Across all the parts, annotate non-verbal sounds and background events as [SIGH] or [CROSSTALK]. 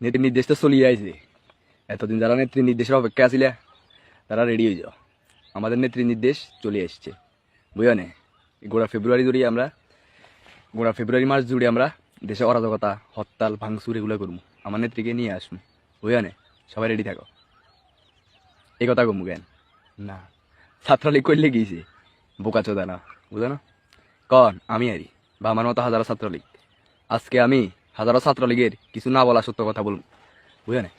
নেত্রী নির্দেশ তো চলিয়ে আইছে এতদিন যারা নেত্রী নির্দেশের অপেক্ষা আছিলে তারা রেডি হয়ে যাও। আমাদের নেত্রী নির্দেশ চলে এসছে। বুঝো নে? গোড়া ফেব্রুয়ারি জুড়ে আমরা গোড়া ফেব্রুয়ারি মাস জুড়ে আমরা দেশে অরাজকতা হরতাল ভাঙচুর এগুলো করব। আমার নেত্রীকে নিয়ে আসব। বুঝো নে? সবাই রেডি থাকো। এই কথা কমু কেন? না। ছাত্রলীগ করলে গিয়েছে বোকা চোদা না। বুঝো না? কন আমি আরি। বা আমার মতো হাজারো ছাত্রলীগ। আজকে আমি হাজারো ছাত্রলীগের কিছু না বলা সত্য কথা বলব বুঝো না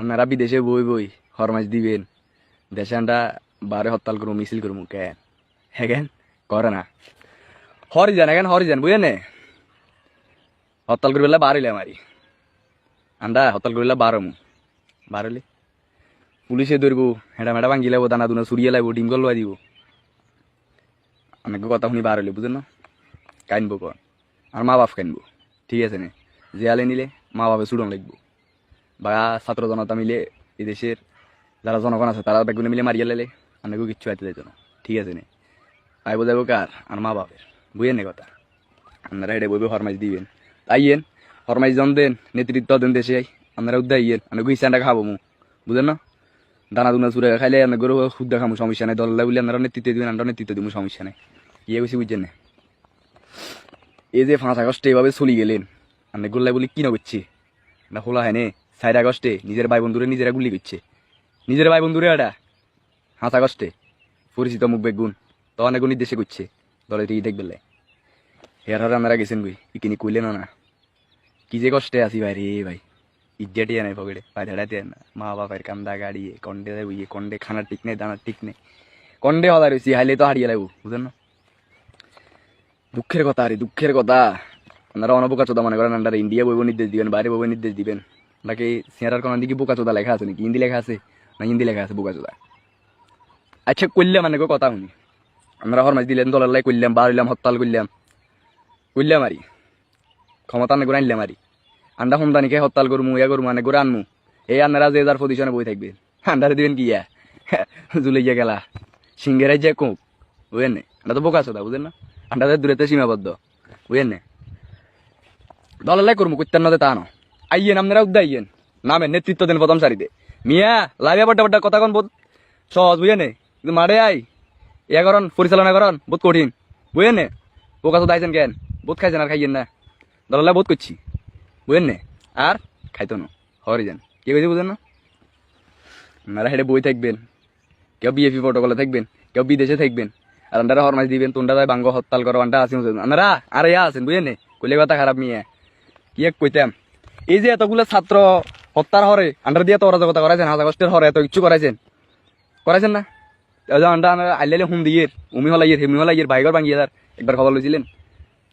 আপনারা বিদেশে বই বই হরমাস দিবেন, দেশে আমরা বারে হরতাল করব, মিছিল করব, কেন? হ্যাঁ কেন? করে না। হরিজান এখন হরিজান, বুঝেন? নে হরতাল করবে বার হইলে আমারি। আন্ডা হরতাল করলে বার হমু। বার হলে পুলিশে ধরবো, হেঁটা মেটা ভাঙ্গি লাগবো, দানা দুনা সুরিয়ে লাগবো, ডিম গল্লা দিব। অনেক কথা শুনি বার হলে বুঝেন না? কাইনবো কন? আর মা বাপ কাইনবো ঠিক আছে নে? জেয়ালে নিলে মা বাপে চুড়ন লাগবো বা ছাত্র জনতা মিলে এই দেশের যারা জনগণ আছে, তারা বেগুনে মিলে মারিয়ে লেলে। অনেকেও কিচ্ছু আইতে যাইতো না। ঠিক আছে নে? আই বোঝাবো কার? আর মা বাপের। বুঝেন নে কথা? আপনারা এটা বইবে হরমাইজ দিবেন। আইয়েন হরমাইজ জন দেন, নেতৃত্ব দেন দেশে আই। আপনারা উদ্দা আইয়েন অনেক ইচ্ছাটা খাব মু। বুঝেন না? দানা দুনা চুরে খাইলে অনেক গরু সুদ্ধা খামু, সমস্যা নেই। দল্লা বলে আপনারা নেতৃত্ব দিবেন আমরা নেতৃত্ব দিব সমস্যা নেই। ইয়ে বেশি বুঝছেন না? এই যে পাঁচ আগস্টে এভাবে চলি গেলেন। আপনি গোল্লাই বলি, কি না করছে? না খোলা হয় নে চার আগস্টে নিজের ভাই বন্ধুরে নিজেরা গুলি করছে। নিজের ভাই বন্ধুরে এটা পাঁচ আগস্টে। পরিচিত মুখ বেগুন অনেক নির্দেশে করছে। দলে ঠিক দেখবে হেয়ার হার আমরা গেছেন বই ইকিনি কইলে না না। কি যে কষ্টে আছি ভাই রে ভাই। ইজ্জাটিয়া নাই পকেটে ভাই ধেড়াতে না। মা বাপের কান্দা গাড়িয়ে, কন্ডে বইয়ে কন্ডে খানা ঠিক নেই দানা ঠিক নেই। কন্ডে হলা রয়েছি হাইলে তো হারিয়ে লাগবো, বুঝেন না? দুঃখের কথা, আরে দুঃখের কথা। আপনারা অনবোকা চোদা মনে করেন, আপনারা ইন্ডিয়া বইব নির্দেশ দিবেন, বাইরে বইব নির্দেশ দিবেন। নাকি সিয়ারার কোনো দিকে বোকা চোদা লেখা আছে নাকি? হিন্দি লেখা আছে? না, হিন্দি লেখা আছে বোকা চোদা আচ্ছা করলাম মানে কথা শুনি। আমরা হরমাস দিলেন, দলের লাই করলাম বার হইলাম, হরতাল করলাম করলাম আরি ক্ষমতা আনে করে আনলাম আরি। আন্ডা সন্তানিকে হরতাল করমু, ইয়া করমু, আনে করে আনমু। এই আন্নারা যে যার পজিশনে বই থাকবে। আন্ডারে দিবেন কি ইয়া? [LAUGHS] জুলাইয়া গেলা। সিঙ্গেরাই যে কোক বুঝেন নে তো বোকা চোদা বুঝেন না? আন্ডাদের দূরেতে সীমাবদ্ধ, বুঝেন নে? দলের করব নদে তা ন আইয়েন আপনারা উদ্দা আইয়েন নামের নেতৃত্ব দেন প্রথম সারিতে। মিয়া লাভিয়া বড্ডা বড্ডা কথা কন বোধ সহজ বুঝে নে? কিন্তু মারে আই ইয়া করন, পরিচালনা করন, বহুত কঠিন বুঝে নে? ও কাছে দাইছেন কেন? বহুত খাইছেন আর খাইয়েন না। দলালা বহুত করছি, বুঝেন নে? আর খাইতো না, হরি যান। কে কইছে বুঝেন না? আপনারা হেঁটে বই থাকবেন, কেউ বিএপি প্রোটোকলে থাকবেন, কেউ বিদেশে থাকবেন। আর আন্ডারা হরমাস দিবেন তোমরা বাঙ্গ হরতাল করো, আন্ডা আসেন আপনারা আর ইয়া আছেন বুঝেন কইলে কথা খারাপ মিয়া। কি এক কইতাম? এই যে এতগুলো ছাত্র হত্যার হরে, আন্ডার দিয়ে তো অরাজকতা করাইছেন হাজার কষ্টের হরে এত কিছু করাইছেন। করাইছেন না? আন্ডা আইলে হুম দিয়ে উমি হলাইয়ের হেমি হলাইয়ের বাইকর ভাঙিয়ে তার একবার খবর লইছিলেন?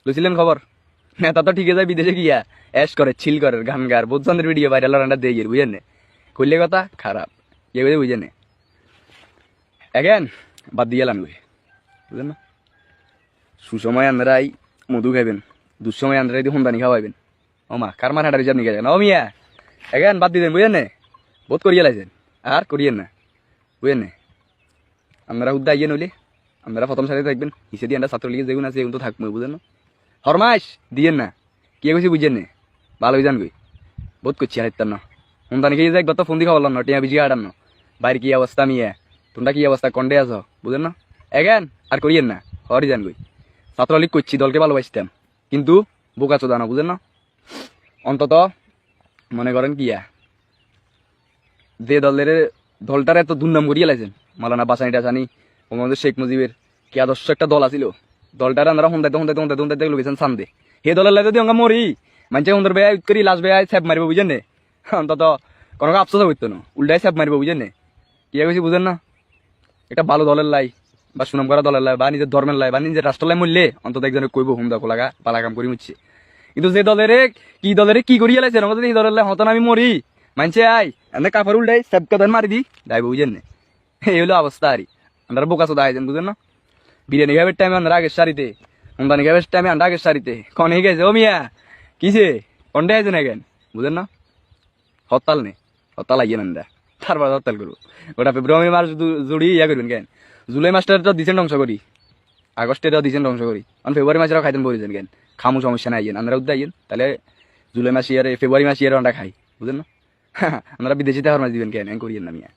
লইছিলেন খবর? [LAUGHS] নেতা তো ঠিকই যায়, বিদেশে গিয়া অ্যাশ করে, ছিল করে গান গার বুঝছেন ভিডিও ভাইরাল আন্ডা দিয়ে বুঝেন নে? কইলে কথা খারাপ। বুঝে বুঝেন এগেন, বাদ দিয়ে লান বুঝলেন না? সুসময় আন্দারাই মধু খাইবেন, দুঃসময় আন্দারাই দিয়ে হুন্দানি খাওয়াইবেন। ও মা, কার মার হাঁটারি আপনি গেছেন ও মিয়া, এগেন বাদ দিতেন বুঝেন নে? বহুত করিয়ে লাইছেন। আর করিয়েন না, বুঝেন নে? আপনারা উদ্দা আইয়ে নইলে আপনারা প্রথম সাথে থাকবেন হিসে দিয়ে আমরা ছাত্রলীগের যেগুন আছে এগুলো তো থাকব বুঝেন না? হরমাস দিয়েন না। কে কইছি বুঝেন নে? ভালো হয়ে যান গই বহুত করছি আর ইত্যান্ন হুন্দানি খেয়ে যাই গত ফোন দিয়ে খাওয়ালাম না, টিয়া বিজি আটান না। বাইরে কি অবস্থা মিয়া? তোমরা কি অবস্থা, কন্ডে আছো? বুঝেন না? এগেন, আর করিয়েন না হরি যান গই ছাত্রলীগ করছি দলকে ভালোবাসতাম। কিন্তু বোকা চোদা না, বুঝেন না? অন্তত মনে করেন কিয়া যে দলের দলটার এত দুর্নাম করিয়ে লাইছেন, মালানা বাসানি টাসানি, বঙ্গবন্ধু শেখ মুজিবের, কি আদর্শ একটা দল আছিল? দলটার আমরা হুন্দাইতে হুন্দাইতে হুন্দাইতে হুন্দাইতে লোকেছেন সান্দে সেই দলের যদি অঙ্গা মরি মানুষের সুন্দর বেয়া করি, লাশ বেয়া স্যাপ মারিব, বুঝেন নে? অন্তত কোনো আফসোস হইতো না উল্টাই স্যাপ মারিব, বুঝেন নে? কি কইছি, বুঝেন না? একটা ভালো দলের লাই। বা সুনাম করা দলের লাই বা নিজের ধর্মের লাই বা নিজের রাষ্ট্র লাই মরলে অন্তত একজনে কইব হুমদা কোলাগা পালা কাম করি মুচ্ছে কিন্তু যে দলের কি দলের কি করিয়া লাইছে আমাকে যদি এই দলের লাই হতন আমি মরি মানছে আই, এনে কাপড় উল্টাই সব কথা মারি দি, দাইব বুঝেন না? এই হলো অবস্থা আরি আমরা বোকা চোদা আইছেন বুঝেন না? বিরিয়ানি খাবার টাইমে আমরা আগের সারিতে হুমদানি খাবার টাইমে আমরা আগের সারিতে কনে গেছে ও মিয়া। কিসে কন্ডে আইছেন এখন বুঝেন না? হরতাল নেই হরতাল আইয়েন আমরা তারপর হরতাল করব ওটা ফেব্রুয়ারি জু- জুড়ি ইয়া করবেন কেন? জুলাই মাসটা তো দিছেন ধ্বংস করি। আগস্টে দিছেন ধ্বংস করি। কারণ ফেব্রুয়ারি মাসেও খাইতেন বলেছেন কেন খামু সমস্যা নাই আমরা উদ্দা আইয়েন তাহলে জুলাই মাস ইয়ারে, ফেব্রুয়ারি মাস ইয়ারে আমরা খাই বুঝলেন না? [LAUGHS] আমরা বিদেশিতে হরমাস দিবেন কেন? করিয়েন না মিয়া।